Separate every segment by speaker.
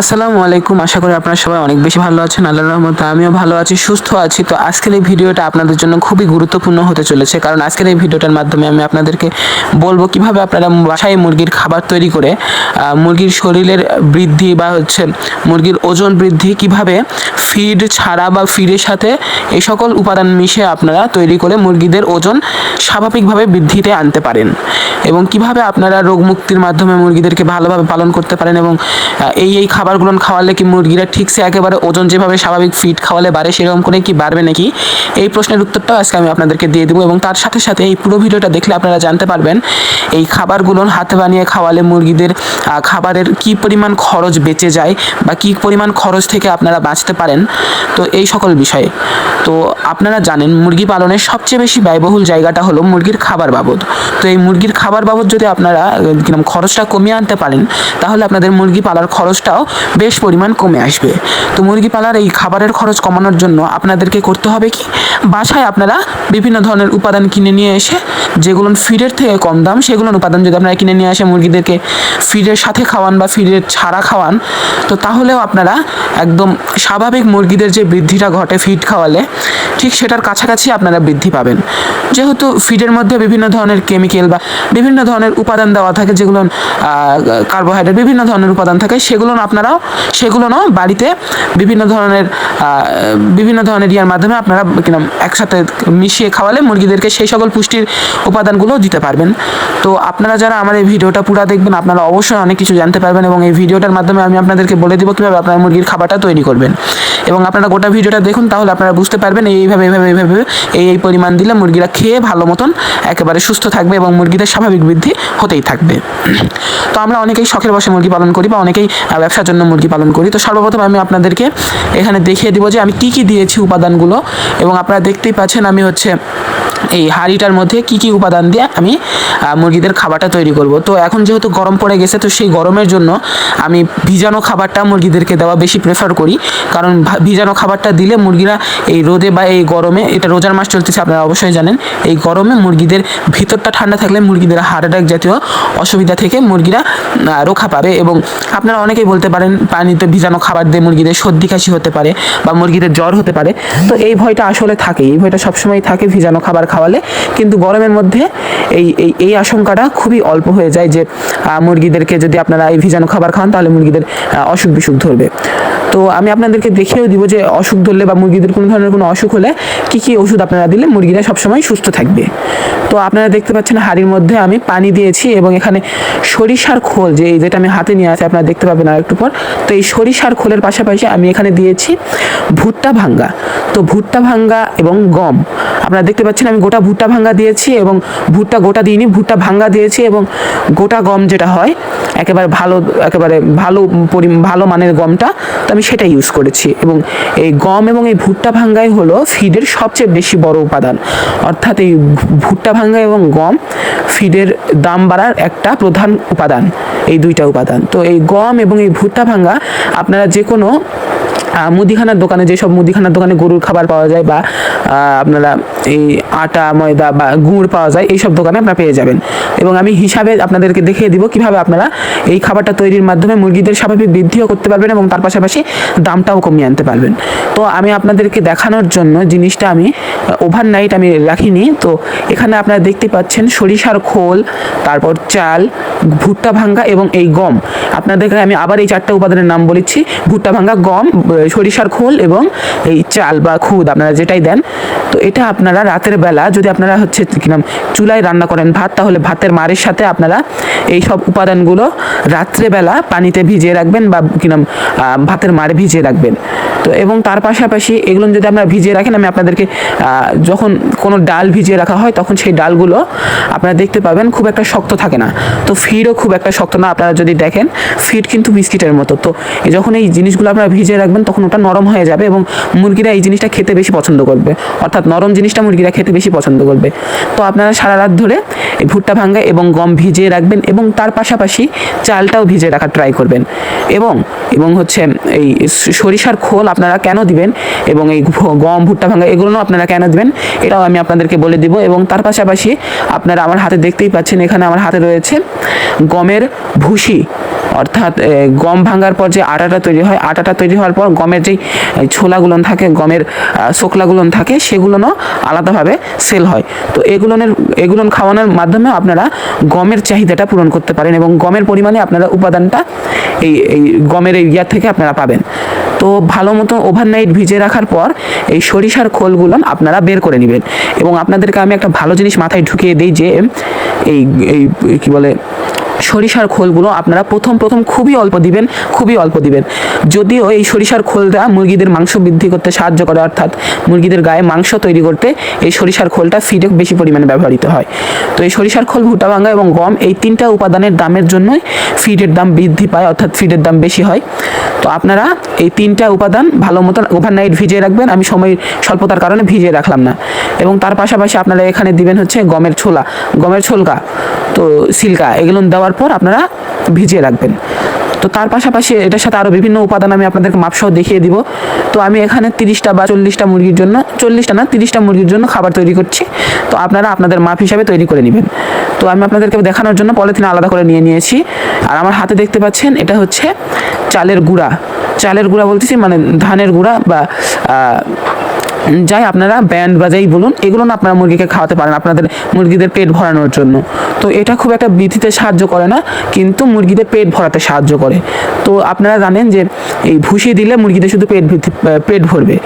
Speaker 1: আসসালামু আলাইকুম। আশা করি আপনারা সবাই অনেক বেশি ভালো আছেন। আল্লাহর রহমতে আমিও ভালো আছি, সুস্থ আছি। তো আজকের এই ভিডিওটা আপনাদের জন্য খুবই গুরুত্বপূর্ণ হতে চলেছে। কারণ আজকের এই ভিডিওটার মাধ্যমে আমি আপনাদেরকে বলব কীভাবে আপনারা বাসায় মুরগির খাবার তৈরি করে মুরগির শরীরের বৃদ্ধি বা হচ্ছে মুরগির ওজন বৃদ্ধি কীভাবে ফিড ছাড়া বা ফিডের সাথে এই সকল উপাদান মিশে আপনারা তৈরি করে মুরগিদের ওজন স্বাভাবিকভাবে বৃদ্ধিতে আনতে পারেন। এবং কীভাবে আপনারা রোগ মুক্তির মাধ্যমে মুরগিদেরকে ভালোভাবে পালন করতে পারেন এবং এই এই এই খাবারগুলো খাওয়ালে কি মুরগিরা ঠিকসে একেবারে ওজন যেভাবে স্বাভাবিক ফিট খাওয়ালে বাড়ে, সেরকম করে কি বাড়বে নাকি? এই প্রশ্নের উত্তরটাও আজকে আমি আপনাদেরকে দিয়ে দেবো এবং তার সাথে সাথে এই পুরো ভিডিওটা দেখলে আপনারা জানতে পারবেন এই খাবারগুলো হাতে বানিয়ে খাওয়ালে মুরগিদের খাবারের কি পরিমাণ খরচ বেঁচে যায় বা কি পরিমাণ খরচ থেকে আপনারা বাঁচতে পারেন। তো এই সকল বিষয়ে। তো আপনারা জানেন মুরগি পালনের সবচেয়ে বেশি ব্যয়বহুল জায়গাটা হলো মুরগির খাবার বাবদ। তো এই মুরগির খাবার বাবদ যদি আপনারা কিরম খরচটা কমিয়ে আনতে পারেন, তাহলে আপনাদের মুরগি পালার খরচটাও বেশ পরিমাণ কমে আসবে। তো মুরগি পালার এই খাবারের খরচ কমানোর জন্য আপনাদেরকে করতে হবে কি? বাসায় আপনারা বিভিন্ন ধরনের উপাদান কিনে নিয়ে এসে যেগুলো ফিডের থেকে কম দাম সেগুলো উপাদান যদি আপনারা কিনে নিয়ে আসে মুরগিদেরকে ফিডের সাথে খাওয়ান বা ফিডের ছাড়া খাওয়ান, তো তাহলেও আপনারা একদম স্বাভাবিক মুরগিদের যে বৃদ্ধিটা ঘটে ফিড খাওয়ালে, ঠিক সেটার কাছাকাছি আপনারা বৃদ্ধি পাবেন। যেহেতু ফিডের মধ্যে বিভিন্ন ধরনের কেমিক্যাল বা বিভিন্ন ধরনের উপাদান দেওয়া থাকে, যেগুলো কার্বোহাইড্রেট বিভিন্ন ধরনের উপাদান থাকে, সেগুলো আপনারাও সেগুলো নাও, বাড়িতে বিভিন্ন ধরনের বিভিন্ন ধরনের ইয়ার মাধ্যমে আপনারা কিনা একসাথে মিশিয়ে খাওয়ালে মুরগিদেরকে সেই সকল পুষ্টির উপাদানগুলো দিতে পারবেন। তো আপনারা যারা আমার এই ভিডিওটা পুরো দেখবেন, আপনারা অবশ্যই অনেক কিছু জানতে পারবেন এবং এই ভিডিওটার মাধ্যমে আমি আপনাদেরকে বলে দিব কীভাবে আপনারা মুরগির খাবারটা তৈরি করবেন। এবং আপনারা গোটা ভিডিওটা দেখুন, তাহলে আপনারা বুঝতে পারবেন এইভাবে এইভাবে এইভাবে এই এই পরিমাণ দিলে মুরগিরা খেয়ে ভালো মতন একেবারে সুস্থ থাকবে এবং মুরগিদের স্বাভাবিক বৃদ্ধি হতেই থাকবে। তো আমরা অনেকেই শখের বসে মুরগি পালন করি বা অনেকেই ব্যবসার জন্য মুরগি পালন করি। তো সর্বপ্রথম আমি আপনাদেরকে এখানে দেখিয়ে দিব যে আমি কি কি দিয়েছি উপাদানগুলো। এবং আপনারা দেখতেই পাচ্ছেন আমি হচ্ছে এই হাঁড়িটার মধ্যে কি কি উপাদান দিয়ে আমি মুরগিদের খাবারটা তৈরি করব। তো এখন যেহেতু গরম পড়ে গেছে, তো সেই গরমের জন্য আমি ভিজানো খাবারটা মুরগিদেরকে দেওয়া বেশি প্রেফার করি। কারণ ভিজানো খাবারটা দিলে মুরগিরা এই রোদে বা এই গরমে, এটা রোজার মাস চলতেছে, আপনারা অবশ্যই জানেন, এই গরমে মুরগিদের ভিতরটা ঠান্ডা থাকলে মুরগিদের হার্ট অ্যাটাক জাতীয় অসুবিধা থেকে মুরগিরা রক্ষা পাবে এবং আপনারা অনেকেই বলতে পারেন, পানিতে ভিজানো খাবার দিয়ে মুরগিদের সর্দি কাশি হতে পারে বা মুরগিদের জ্বর হতে পারে। তো এই ভয়টা আসলে থাকে এই ভয়টা সবসময় থাকে ভিজানো খাবার খাওয়ালে। কিন্তু গরমের মধ্যে এই এই এই আশঙ্কাটা খুবই অল্প হয়ে যায় যে মুরগিদেরকে যদি আপনারা এই ভিজানো খাবার খান, তাহলে মুরগিদের অসুখ বিসুখ ধরবে। তো আমি আপনাদেরকে দেখিয়েও দিব যে অসুখ ধরলে বা মুরগিদের কোনো ধরনের কোনো অসুখ হলে কী কী ওষুধ আপনারা দিলে মুরগিরা সবসময় সুস্থ থাকবে। তো আপনারা দেখতে পাচ্ছেন হাড়ির মধ্যে আমি পানি দিয়েছি এবং এখানে সরিষার খোল যে যেটা আমি হাতে নিয়ে আছি আপনারা দেখতে পাবেন আর একটু পর। তো এই সরিষার খোলের পাশাপাশি আমি এখানে দিয়েছি ভুট্টা ভাঙ্গা। তো ভুট্টা ভাঙ্গা এবং গম। আপনারা দেখতে পাচ্ছেন আমি গোটা ভুট্টা ভাঙ্গা দিয়েছি এবং ভুট্টা গোটা দিইনি, ভুট্টা ভাঙ্গা দিয়েছি এবং গোটা গম যেটা হয়, একেবারে ভালো একেবারে ভালো পরি, ভালো মানের গমটা তো আমি সেটা ইউজ করেছি। এবং এই গম এবং এই ভুট্টা ভাঙ্গাই হলো ফিডের সবচেয়ে বেশি বড় উপাদান। অর্থাৎ এই ভুট্টা ভাঙ্গা এবং গম ফিডের দাম বাড়ার একটা প্রধান উপাদান, এই দুইটা উপাদান। তো এই গম এবং এই ভুট্টা ভাঙ্গা আপনারা যে কোনো মুদিখানার দোকানে, যেসব মুদিখানার দোকানে গরুর খাবার পাওয়া যায় বা আপনারা এই আটা, ময়দা বা গুড় পাওয়া যায়, এইসব দোকানে আপনারা পেয়ে যাবেন। এবং আমি হিসাবে আপনাদেরকে দেখিয়ে দিব কীভাবে আপনারা এই খাবারটা তৈরির মাধ্যমে মুরগিদের স্বাভাবিক বৃদ্ধিও করতে পারবেন এবং তার পাশাপাশি দামটাও কমিয়ে আনতে পারবেন। তো আমি আপনাদেরকে দেখানোর জন্য জিনিসটা আমি ওভারনাইট আমি রাখিনি। তো এখানে আপনারা দেখতে পাচ্ছেন সরিষার খোল, তারপর চাল, ভুট্টা ভাঙ্গা এবং এই গম। আপনাদেরকে আমি আবার এই চারটা উপাদানের নাম বলেছি। ভুট্টা ভাঙ্গা, গম সরিষার খোল এবং এই চাল বা খুদ আপনারা যেটাই দেন। তো এটা আপনারা রাতের বেলা যদি আপনারা হচ্ছে কি নাম, চুলায় রান্না করেন ভাত, তাহলে ভাতের মারের সাথে আপনারা এই সব উপাদানগুলো রাত্রেবেলা পানিতে ভিজিয়ে রাখবেন বা কি নাম ভাতের মারে ভিজিয়ে রাখবেন। তো এবং তার পাশাপাশি এগুলো যদি আপনারা ভিজিয়ে রাখেন, আমি আপনাদেরকে যখন কোনো ডাল ভিজিয়ে রাখা হয়, তখন সেই ডালগুলো আপনারা দেখতে পাবেন খুব একটা শক্ত থাকে না। তো ফিডও খুব একটা শক্ত না, আপনারা যদি দেখেন ফিড কিন্তু বিস্কিটের মতো। তো যখন এই জিনিসগুলো আপনারা ভিজিয়ে রাখবেন, তখন ওটা নরম হয়ে যাবে এবং মুরগিরা এই জিনিসটা খেতে বেশি পছন্দ করবে। অর্থাৎ নরম জিনিসটা মুরগিরা খেতে বেশি পছন্দ করবে। তো আপনারা সারা রাত ধরে এই ভুট্টা ভাঙ্গা এবং গম ভিজিয়ে রাখবেন এবং তার পাশাপাশি চালটাও ভিজিয়ে রাখার ট্রাই করবেন। এবং এবং হচ্ছে এই সরিষার খোল আপনারা কেন দিবেন? এবং এই গম, ভুট্টা ভাঙা, এগুলো আপনারা কেন দিবেন? এটাও আমি আপনাদেরকে বলে দিব এবং তার পাশাপাশি আপনারা আমার হাতে দেখতেই পাচ্ছেন, এখানে আমার হাতে রয়েছে গমের ভুসি। অর্থাৎ গম ভাঙার পর যে আটাটা তৈরি হয়, আটাটা তৈরি হওয়ার পর গমের যেই ছোলাগুলো থাকে, গমের শোকলাগুলো থাকে সেগুলোও আলাদাভাবে সেল হয়। তো এগুলোনের এগুলো খাওয়ানোর মাধ্যমে আপনারা গমের চাহিদাটা পূরণ করতে পারেন এবং গমের পরিমাণে আপনারা উপাদানটা এই এই গমের এই ইয়ার থেকে আপনারা পাবেন। তো ভালো মতো ওভারনাইট ভিজে রাখার পর এই সরিষার খোলগুলো আপনারা বের করে নেবেন। এবং আপনাদেরকে আমি একটা ভালো জিনিস মাথায় ঢুকিয়ে দিই যে, এই এই, কী বলে, সরিষার খোলগুলো আপনারা প্রথম প্রথম খুবই অল্প দিবেন, খুবই অল্প দিবেন। যদিও এই সরিষার খোলটা মুরগিদের মাংস বৃদ্ধি করতে সাহায্য করে, অর্থাৎ মুরগিদের গায়ে মাংস তৈরি করতে এই সরিষার খোলটা ফিডে বেশি পরিমাণে ব্যবহৃত হয়। তো এই সরিষার খোল, ভুট্টা ভাঙা এবং গম এই তিনটা উপাদানের দামের জন্যই ফিডের দাম বৃদ্ধি পায়, অর্থাৎ ফিডের দাম বেশি হয়। তো আপনারা এই তিনটা উপাদান ভালো মতন ওভারনাইট ভিজিয়ে রাখবেন। আমি সময় স্বল্পতার কারণে ভিজিয়ে রাখলাম না। এবং তার পাশাপাশি আপনারা এখানে দিবেন হচ্ছে গমের ছোলা, গমের ছোলকা, তো সিল্কা, এগুলো দেওয়ার পর আপনারা ভিজিয়ে রাখবেন। তো তার পাশাপাশি এটার সাথে আরও বিভিন্ন উপাদান আমি আপনাদেরকে মাপসহ দেখিয়ে দিব। তো আমি এখানে তিরিশটা বা চল্লিশটা মুরগির জন্য, চল্লিশটা না, তিরিশটা মুরগির জন্য খাবার তৈরি করছি। তো আপনারা আপনাদের মাপ হিসাবে তৈরি করে নেবেন। তো আমি আপনাদেরকে দেখানোর জন্য পলিথিন আলাদা করে নিয়ে নিয়েছি। আর আমার হাতে দেখতে পাচ্ছেন, এটা হচ্ছে চালের গুঁড়া। চালের গুঁড়া বলতেছি মানে ধানের গুঁড়া বা যাই আপনারা ব্যান্ড বাজাই বলুন, এগুলো না আপনারা মুরগিকে খাওয়াতে পারেন আপনাদের মুরগিদের পেট ভরানোর জন্য। তো এটা খুব একটা বৃদ্ধিতে সাহায্য করে না, কিন্তু মুরগিদের পেট ভরাতে সাহায্য করে। তো আপনারা জানেন যে এই ভুসি দিলে মুরগিদের শুধু পেট পেট ভরবে।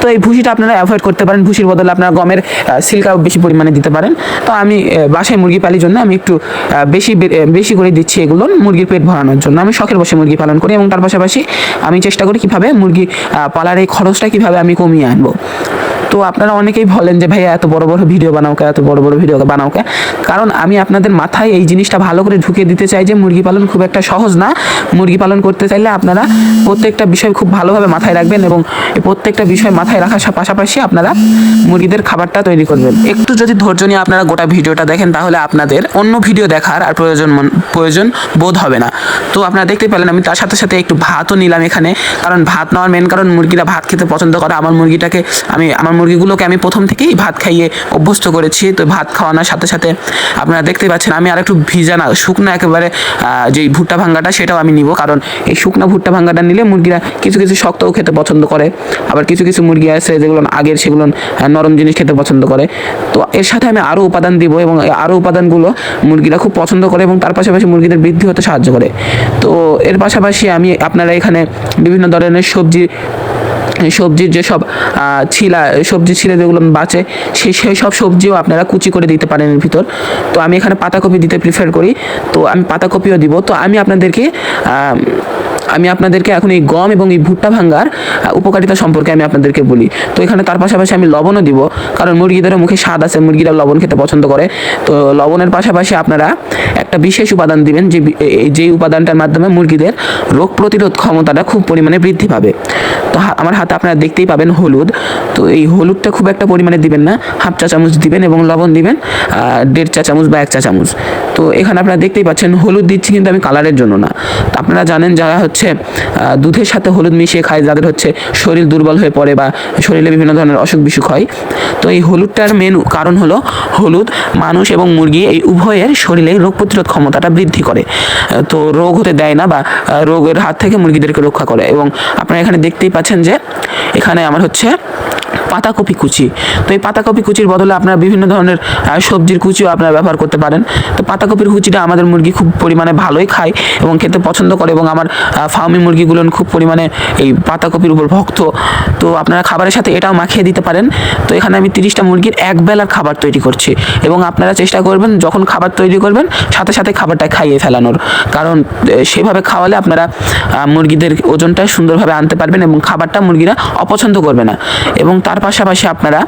Speaker 1: তো এই ভুসিটা আপনারা অ্যাভয়েড করতে পারেন, ভুসির বদলে আপনারা গমের সিল্কাও বেশি পরিমাণে দিতে পারেন। তো আমি বাসায় মুরগি পালির জন্য আমি একটু বেশি বেশি করে দিচ্ছি এগুলো মুরগির পেট ভরানোর জন্য। আমি শখের বসে মুরগি পালন করি এবং তার পাশাপাশি আমি চেষ্টা করি কীভাবে মুরগি পালার এই খরচটা কীভাবে আমি কমিয়ে আনব। তো আপনারা অনেকেই বলেন যে, ভাইয়া, এত বড় বড় ভিডিও বানাও কে, এত বড় বড় ভিডিও বানাও কে? কারণ আমি আপনাদের মাথায় এই জিনিসটা ভালো করে ঢুকিয়ে দিতে চাই যে, মুরগি পালন খুব একটা সহজ না। মুরগি পালন করতে চাইলে আপনারা প্রত্যেকটা বিষয় খুব ভালোভাবে মাথায় রাখবেন এবং প্রত্যেকটা বিষয় মাথায় রাখার পাশাপাশি আপনারা মুরগিদের খাবারটা তৈরি করবেন। একটু যদি ধৈর্য নিয়ে আপনারা গোটা ভিডিওটা দেখেন তাহলে আপনাদের অন্য ভিডিও দেখার আর প্রয়োজন প্রয়োজন বোধ হবে না। তো আপনারা দেখতে পেলেন আমি তার সাথে সাথে একটু ভাতও নিলাম এখানে। কারণ ভাত নেওয়ার মেন কারণ মুরগিরা ভাত খেতে পছন্দ করে। আমার মুরগিটাকে আমি, আমার মুরগিগুলোকে আমি প্রথম থেকেই ভাত খাইয়ে অভ্যস্ত করেছি। তো ভাত খাওয়ানোর সাথে সাথে আপনারা দেখতে পাচ্ছেন আমি আর একটু ভিজা না, শুকনো একেবারে যেই ভুট্টা ভাঙ্গাটা সেটাও আমি নিব, কারণ এই শুকনো ভুট্টা ভাঙ্গাটা নিলে মুরগিরা কিছু কিছু শক্তও খেতে পছন্দ করে। আবার কিছু কিছু মুরগি আছে যেগুলো আগের সেগুলো নরম জিনিস খেতে পছন্দ করে। তো এর সাথে আমি আরও উপাদান দিব এবং আরও উপাদানগুলো মুরগিরা খুব পছন্দ করে এবং তার পাশাপাশি মুরগিদের বৃদ্ধি হতে সাহায্য করে। তো এর পাশাপাশি আমি আপনারা এখানে বিভিন্ন ধরনের সবজি সবজির যে সব ছিলা, সবজি ছিলে যেগুলো বাঁচে সেই সেই সব সবজিও আপনারা কুচি করে দিতে পারেন এর ভিতর। তো আমি এখানে পাতাকপি দিতে প্রিফার করি। তো আমি পাতাকপিও দিব। তো আমি আপনাদেরকে আমি আপনাদেরকে এখন এই গম এবং এই ভুট্টা ভাঙ্গার উপকারিতা সম্পর্কে আমি আপনাদেরকে বলি। তো এখানে তার পাশাপাশি আমি লবণও দিব, কারণ মুরগিদেরও মুখে স্বাদ আছে, মুরগিরা লবণ খেতে পছন্দ করে। তো লবণের পাশাপাশি আপনারা একটা বিশেষ উপাদান দিবেন, যে যেই উপাদানটার মাধ্যমে মুরগিদের রোগ প্রতিরোধ ক্ষমতাটা খুব পরিমাণে বৃদ্ধি পাবে। তো আমার হাতে আপনারা দেখতেই পাবেন হলুদ। তো এই হলুদটা খুব একটা পরিমাণে দিবেন না, হাফ চা চামচ দিবেন এবং লবণ দিবেন দেড় চা চামচ বা এক চা চামচ। তো এখানে আপনারা দেখতেই পাচ্ছেন হলুদ দিচ্ছি কিন্তু আমি কালারের জন্য না। তো আপনারা জানেন যারা হচ্ছে দুধের সাথে হলুদ মিশিয়ে খায়, যাদের হচ্ছে শরীর দুর্বল হয়ে পড়ে বা শরীরে বিভিন্ন ধরনের অসুখ বিসুখ হয়, তো এই হলুদটার মেন কারণ হলো হলুদ মানুষ এবং মুরগি এই উভয়ের শরীরে রোগ প্রতিরোধ ক্ষমতাটা বৃদ্ধি করে। তো রোগ হতে দেয় না বা রোগের হাত থেকে মুরগিদেরকে রক্ষা করে। এবং আপনারা এখানে দেখতেই পাচ্ছেন যে, এখানে আমার হচ্ছে পাতাকপি কুচি। তো এই পাতাকপি কুচির বদলে আপনারা বিভিন্ন ধরনের সবজির কুচিও আপনারা ব্যবহার করতে পারেন। তো পাতাকপির কুচিটা আমাদের মুরগি খুব পরিমাণে ভালোই খায় এবং খেতে পছন্দ করে এবং আমার ফার্মি মুরগিগুলো খুব পরিমাণে এই পাতাকপির উপর ভক্ত। তো আপনারা খাবারের সাথে এটাও মাখিয়ে দিতে পারেন। তো এখানে আমি তিরিশটা মুরগির এক বেলার খাবার তৈরি করছি এবং আপনারা চেষ্টা করবেন যখন খাবার তৈরি করবেন, সাথে সাথে খাবারটা খাইয়ে ফেলানোর। কারণ সেভাবে খাওয়ালে আপনারা মুরগিদের ওজনটা সুন্দরভাবে আনতে পারবেন এবং খাবারটা মুরগিরা অপছন্দ করবে না। এবং তার পাশাপাশি আপনারা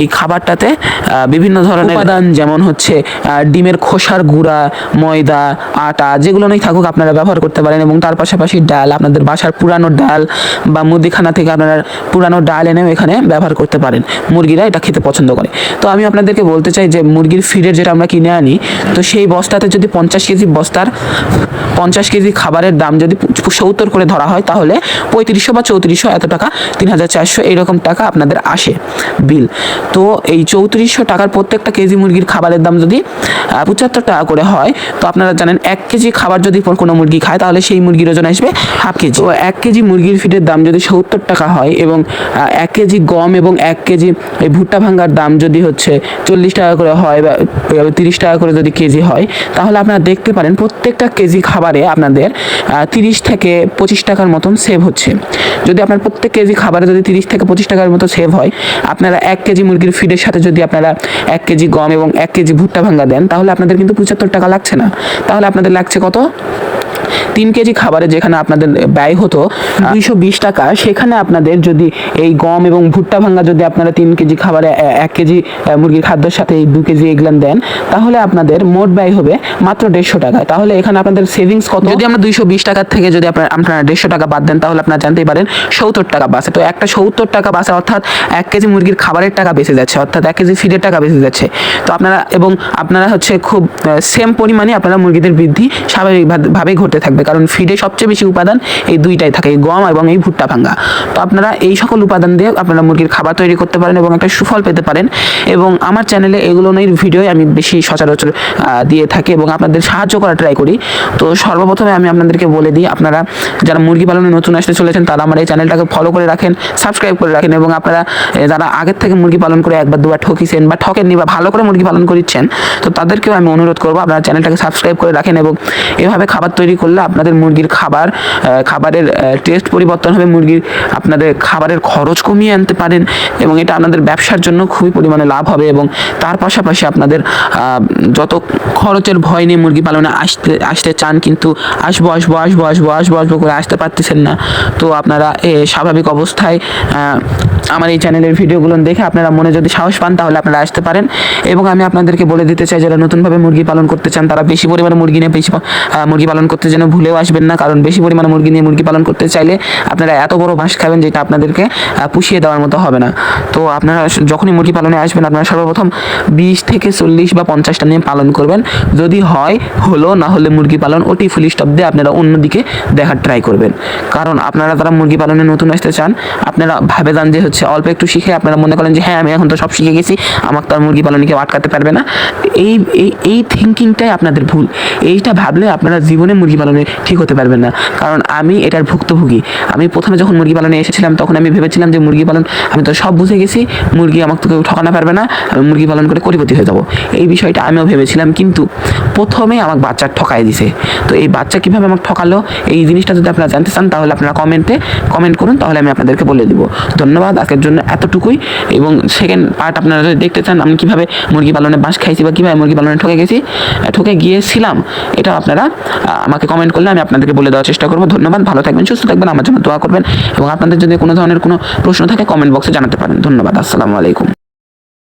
Speaker 1: এই খাবারটাতে বিভিন্ন ধরনের উপাদান যেমন হচ্ছে ডিমের খোসার গুঁড়া, ময়দা, আটা, যেগুলো নেই থাকুক আপনারা ব্যবহার করতে পারেন এবং তার পাশাপাশি ডাল, আপনাদের বাসার পুরানো ডাল বা মুদিখানা থেকে আপনারা পুরানো ডাল এনেও এখানে ব্যবহার করতে পারেন। মুরগিরা এটা খেতে পছন্দ করে। তো আমি আপনাদেরকে বলতে চাই যে মুরগির ফিডের যেটা আমরা কিনে আনি, তো সেই বস্তাতে যদি পঞ্চাশ কেজি বস্তার পঞ্চাশ কেজি খাবারের দাম যদি সত্তর করে ধরা হয়, তাহলে পঁয়ত্রিশশো বা চৌত্রিশশো এত টাকা, তিন হাজার চারশো এইরকম টাকা আপনাদের আসে বিল। তো এই চৌত্রিশশো টাকার প্রত্যেকটা কেজি মুরগির খাবারের দাম যদি পঁচাত্তর টাকা করে হয়, তো আপনারা জানেন এক কেজি খাবার যদি কোনো মুরগি খায়, তাহলে সেই মুরগির ওজন আসবে হাফ কেজি। তো এক কেজি মুরগির ফিটের দাম যদি সত্তর টাকা হয় এবং এক কেজি গম এবং এক কেজি এই ভুট্টা ভাঙ্গার দাম যদি হচ্ছে চল্লিশ টাকা করে হয় বা তিরিশ টাকা করে যদি কেজি হয়, তাহলে আপনারা দেখতে পারেন প্রত্যেকটা কেজি খাবারে আপনাদের তিরিশ থেকে পঁচিশ টাকার মতন সেভ হচ্ছে। যদি আপনার প্রত্যেক কেজি খাবারে যদি তিরিশ থেকে পঁচিশ টাকার মতো সেভ হয়, আপনারা এক কেজি মুরগির ফিডের সাথে যদি আপনারা এক কেজি গম এবং এক কেজি ভুট্টা ভাঙ্গা দেন, তাহলে আপনাদের কিন্তু পঁচাত্তর টাকা লাগছে না। তাহলে আপনাদের লাগছে কত? তিন কেজি খাবারে যেখানে আপনাদের ব্যয় হতো দুইশো বিশ টাকা, সেখানে আপনাদের যদি এই গম এবং ভুট্টা ভাঙ্গা যদি আপনারা তিন কেজি খাবারে এক কেজি মুরগির খাদ্যের সাথে এই দু কেজি এগুলান দেন, তাহলে আপনাদের মোট ব্যয় হবে মাত্র দেড়শো টাকা। তাহলে এখানে আপনাদের সেভিংস কত? যদি আমরা দুইশো বিশ টাকার থেকে যদি আপনার, আপনারা দেড়শো টাকা বাদ দেন, তাহলে আপনারা জানতেই পারেন সত্তর টাকা বাঁচে তো একটা সত্তর টাকা বাঁচে অর্থাৎ এক কেজি মুরগির খাবারের টাকা বেঁচে যাচ্ছে, অর্থাৎ এক কেজি ফিডের টাকা বেঁচে যাচ্ছে। তো আপনারা, এবং আপনারা হচ্ছে খুব সেম পরিমাণে আপনারা মুরগিদের বৃদ্ধি স্বাভাবিকভাবেই ঘটতে থাকবে। কারণ ফিডে সবচেয়ে বেশি উপাদান এই দুইটাই থাকে, এই গম এবং এই ভুট্টা ভাঙ্গা। তো আপনারা এই সকল উপাদান দিয়ে আপনারা মুরগির খাবার তৈরি করতে পারেন এবং একটা সুফল পেতে পারেন। এবং আমার চ্যানেলে এগুলো নিয়ে ভিডিও আমি বেশি সচরাচর দিয়ে থাকি এবং আপনাদের সাহায্য করার ট্রাই করি। তো সর্বপ্রথমে আমি আপনাদেরকে বলে দিই, আপনারা যারা মুরগি পালনে নতুন আসতে চলেছেন, তারা আমার এই চ্যানেলটাকে ফলো করে রাখেন সাবস্ক্রাইব করে রাখেন এবং আপনারা যারা আগের থেকে মুরগি পালন করে একবার, দুবার ঠকিছেন বা ঠকেননি বা ভালো করে মুরগি পালন করিচ্ছেন, তো তাদেরকেও আমি অনুরোধ করব, আপনারা চ্যানেলটাকে সাবস্ক্রাইব করে রাখেন এবং এভাবে খাবার তৈরি করলে আপনাদের মুরগির খাবার খাবারের টেস্ট পরিবর্তন হবে, মুরগির আপনাদের খাবারের খরচ কমিয়ে আনতে পারেন এবং এটা আপনাদের ব্যবসার জন্য খুবই পরিমাণে লাভ হবে এবং তার পাশাপাশি আপনাদের যত খরচের ভয় নিয়ে মুরগি পালনে আসতে আসতে চান কিন্তু আসব আসব আসব আসব আসব আসব করে আসতে পারতেছেন না। তো আপনারা স্বাভাবিক অবস্থায় আমার এই চ্যানেলের ভিডিওগুলো দেখে আপনারা মনে যদি সাহস পান তাহলে আপনারা আসতে পারেন এবং আমি আপনাদেরকে বলে দিতে চাই, যারা নতুনভাবে মুরগি পালন করতে চান, তারা বেশি পরিমাণে মুরগি নিয়ে, বেশি মুরগি পালন করতে যেন ভুলেও আসবেন না, কারণ বেশি পরিমাণে মুরগি নিয়ে মুরগি পালন করতে চাইলে আপনারা এত বড় বাঁশ খাবেন যেটা আপনাদেরকে পুষিয়ে দেওয়ার মতো হবে না। তো আপনারা যখনই মুরগি পালনে আসবেন, আপনারা সর্বপ্রথম বিশ থেকে চল্লিশ বা পঞ্চাশটা নিয়ে পালন করবেন। যদি হয়, হলো, না হলে মুরগি পালন ওটি ফুল স্টপ দিয়ে আপনারা অন্যদিকে দেখার ট্রাই করবেন। কারণ আপনারা তারা মুরগি পালনে নতুন আসতে চান, আপনারা ভাবে যান যে হচ্ছে অল্প একটু শিখে আপনারা মনে করেন যে হ্যাঁ আমি এখন তো সব শিখে গেছি, আমাকে তো আর মুরগি পালনে কেউ আটকাতে পারবে না। এই এই থিঙ্কিংটাই আপনাদের ভুল। এইটা ভাবলে আপনারা জীবনে মুরগি পালনে ঠিক হতে পারবেন না। কারণ আমি এটার ভুক্তভোগী। আমি প্রথমে যখন মুরগি পালনে এসেছিলাম, তখন আমি ভেবেছিলাম যে মুরগি পালন, আমি তো সব বুঝে গেছি, মুরগি আমাকে তো কেউ ঠকানো পারবে না, আমি মুরগি পালন করে কোটিপতি হয়ে যাব। এই বিষয়টা আমিও ভেবেছিলাম, কিন্তু প্রথমে আমাকে বাচ্চা ঠকাই দিছে। তো এই বাচ্চা কীভাবে আমাকে ঠকালো, এই জিনিসটা যদি আপনারা জানতে চান, তাহলে আপনারা কমেন্টে কমেন্ট করুন, তাহলে আমি আপনাদেরকে বলে দিব। ধন্যবাদ আজকের জন্য এতটুকুই, এবং সেকেন্ড পার্ট আপনারা যদি দেখতে চান, আমি কীভাবে মুরগি পালনে বাঁশ খাইছি বা কীভাবে মুরগি পালনে ঠকে গেছি, ঠকে গিয়েছিলাম এটা আপনারা আমাকে কমেন্ট করলে আমি আপনাদেরকে বলে দেওয়ার চেষ্টা করব। ধন্যবাদ, ভালো থাকবেন, সুস্থ থাকবেন, আমার জন্য দোয়া করবেন এবং আপনাদের যদি কোনো ধরনের কোনো প্রশ্ন থাকে কমেন্ট বক্সে জানাতে পারেন। ধন্যবাদ, আসসালামু আলাইকুম।